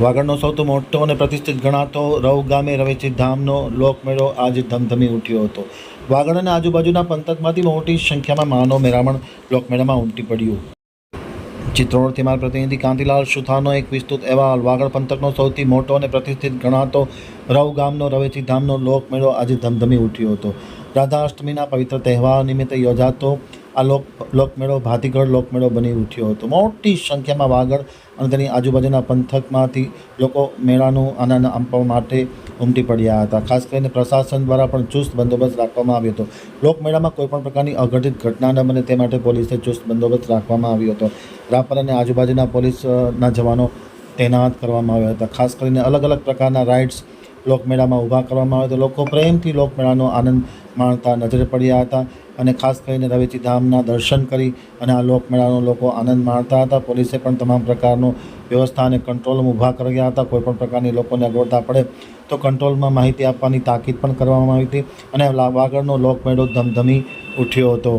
વાગડનો સૌથી મોટો અને પ્રતિષ્ઠિત ગણાતો રવ ગામે રવેચી ધામનો લોકમેળો આજે ધમધમી ઉઠ્યો હતો. વાગડ અને આજુબાજુના પંથકમાંથી મોટી સંખ્યામાં માનવ મેરામણ લોકમેળામાં ઉમટી પડ્યું. ચિત્રોડથી મારા પ્રતિનિધિ કાંતિલાલ સુથાનો એક વિસ્તૃત અહેવાલ. વાગડ પંથકનો સૌથી મોટો અને પ્રતિષ્ઠિત ગણાતો રવ ગામનો રવેચી ધામનો લોકમેળો આજે ધમધમી ઉઠ્યો હતો. રાધા અષ્ટમીના પવિત્ર તહેવાર નિમિત્તે યોજાતો આ લોક, લોકમેળો ભાતીગઢ લોકમેળો બની ઉઠ્યો હતો. મોટી સંખ્યામાં વાગડ અને તેની આજુબાજુના પંથકમાંથી લોકો મેળાનો આનંદ આપવા માટે ઉમટી પડ્યા હતા. ખાસ કરીને પ્રશાસન દ્વારા પણ ચુસ્ત બંદોબસ્ત રાખવામાં આવ્યો હતો. લોકમેળામાં કોઈપણ પ્રકારની અઘટિત ઘટના ન બને તે માટે પોલીસે ચુસ્ત બંદોબસ્ત રાખવામાં આવ્યો હતો. રાપર અને આજુબાજુના પોલીસના જવાનો તૈનાત કરવામાં આવ્યા હતા. ખાસ કરીને અલગ અલગ પ્રકારના રાઇડ્સ લોકમેળામાં ઊભા કરવામાં આવ્યા હતા. લોકો પ્રેમથી લોકમેળાનો આનંદ માણતા નજરે પડ્યા હતા અને ખાસ કરીને રવેચી ધામના દર્શન કરી અને આ લોકમેળાનો લોકો આનંદ માણતા હતા. પોલીસે પણ તમામ પ્રકારનો વ્યવસ્થા અને કંટ્રોલમાં ઊભા કર્યા હતા. કોઈપણ પ્રકારની લોકોને અગવડતા પડે તો કંટ્રોલમાં માહિતી આપવાની તાકીદ પણ કરવામાં આવી હતી અને વાગડનો લોકમેળો ધમધમી ઉઠ્યો હતો.